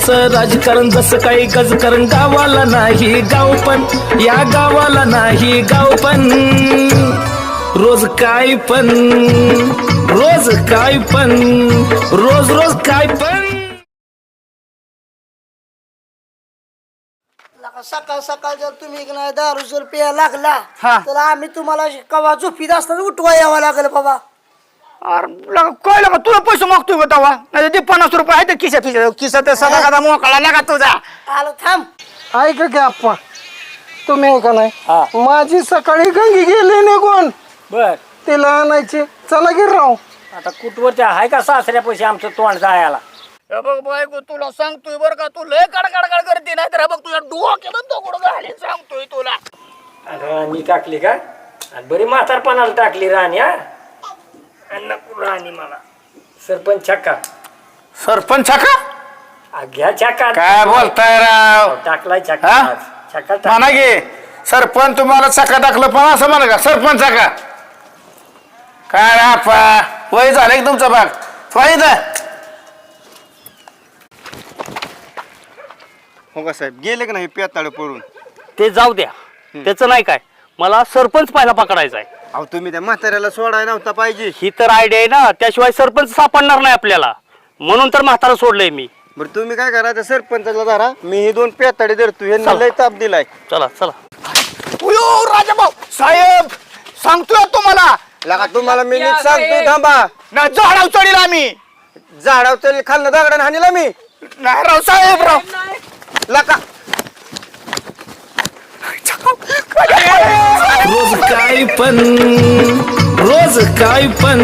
गावचं राजकारण जसं काही गजकारण गावाला नाही गाव पण. या गावाला नाही गाव पण. रोज काय पण. रोज काय पण. रोज रोज काय पण. सकाळ सकाळ जर तुम्ही की नाही दारू जर प्यायला लागला हा. तर आम्ही तुम्हाला कवा झोपीत असताना उठवा यावं लागेल बाबा. अरे लगा काय लगा तुला पैसे मागतोय का तवा नाही ते पन्नास रुपये आहे ते खिशात खिशात खिशात ते सदा कदा मोकळा लागा तुझा. आलो थांब. ऐका की आप्पा. तुम्ही ऐका नाही माझी सकाळी गंगी गेली निघून. बर. तिला आणायची. चला गिर राव. आता कुठवरती आहे? का सासऱ्या पैसे आमचं तोंड जायला हे बघ बायको तुला सांगतोय बरं का तू लय कडकड करते नाही तर बघ तुझ्या डोक्यात दगड घालीन सांगतोय तुला. राणी टाकली का? आणि बरी म्हातारपणाला टाकली राणी हा? आणि मला. सरपंच छक्का सरपंच का आ, घ्या छक्का काय बोलताय राव? टाकलाय छक्का हा? आज. छक्का टाक- म्हणा गे सरपंच तुम्हाला चका टाकलं पण असं म्हणा का? सरपंच काय रे आप्पा? वय झालं की तुमचा भाग फायदा हो का साहेब? गेले का नाही पेताळ पडून? ते जाऊ द्या. त्याचं नाही काय. मला सरपंच पहिला पकडायचा आहे. अहो तुम्ही त्या म्हाताऱ्याला सोडायला नव्हता पाहिजे. ही तर आयडिया आहे ना त्याशिवाय सरपंच सापडणार नाही आपल्याला. म्हणून तर म्हातारा सोडलंय मी. बरं तुम्ही काय करा त्या सरपंचाला धरा. मी ही दोन पेताडे धरतो चला. लय ताप दिलाय. चला चला. उयो राजाभाऊ साहेब सांगतोय तुम्हाला? लगा तुम्हाला मी नीट सांगतोय थांबा. ना झाडाव चढील आम्ही झाडाव तरी खाल्लं दगडाने हानीला मी. नाही राव साहेब राव. लका. रोज काय पण रोज काय पण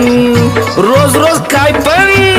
रोज रोज काय पण